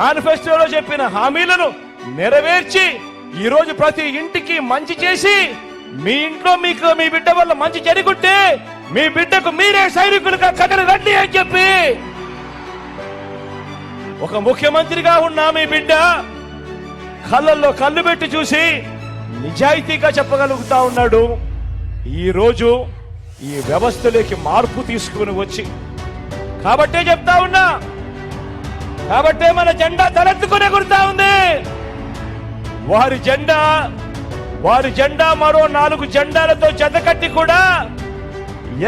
మేనిఫెస్టోలో చెప్పిన హామీలను నెరవేర్చి ఈ రోజు ప్రతి ఇంటికి మంచి చేసి మీ ఇంట్లో మీకు మీ బిడ్డ వల్ల మంచి జరుగుంటే మీ బిడ్డకు మీరే సైనికులుగా కథలు రండి అని చెప్పి ఒక ముఖ్యమంత్రిగా ఉన్న మీ బిడ్డ కళ్ళల్లో కళ్ళు పెట్టి చూసి నిజాయితీగా చెప్పగలుగుతా ఉన్నాడు. ఈ రోజు ఈ వ్యవస్థలోకి మార్పు తీసుకుని వచ్చి కాబట్టే చెప్తా ఉన్నా కాబట్టే మన జెండా తలెత్తుకునే గుర్తా ఉంది. వారి జెండా వారి జెండా మరో నాలుగు జెండాలతో జతకట్టి కూడా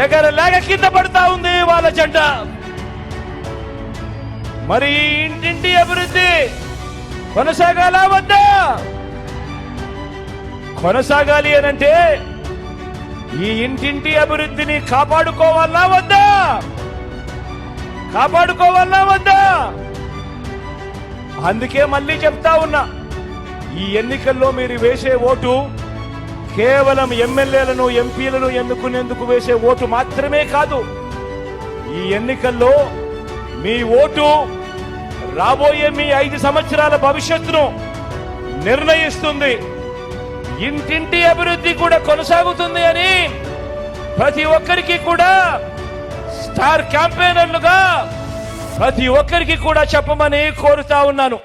ఎగరలేక కింద పడతా ఉంది వాళ్ళ జెండా. మరి ఇంటింటి అభివృద్ధి కొనసాగాలా వద్దా? కొనసాగాలి అనంటే ఈ ఇంటింటి అభివృద్ధిని కాపాడుకోవాలా వద్దా? కాపాడుకోవాలా వద్దా? అందుకే మళ్ళీ చెప్తా ఉన్నా ఈ ఎన్నికల్లో మీరు వేసే ఓటు కేవలం ఎమ్మెల్యేలను ఎంపీలను ఎన్నుకునేందుకు వేసే ఓటు మాత్రమే కాదు ఈ ఎన్నికల్లో మీ ఓటు రాబోయే మీ ఐదు సంవత్సరాల భవిష్యత్తును నిర్ణయిస్తుంది. ఇంటింటి అభివృద్ధి కూడా కొనసాగుతుంది అని ప్రతి ఒక్కరికి కూడా స్టార్ క్యాంపెయినర్లుగా ప్రతి ఒక్కరికి కూడా చెప్పమని కోరుతా ఉన్నాను.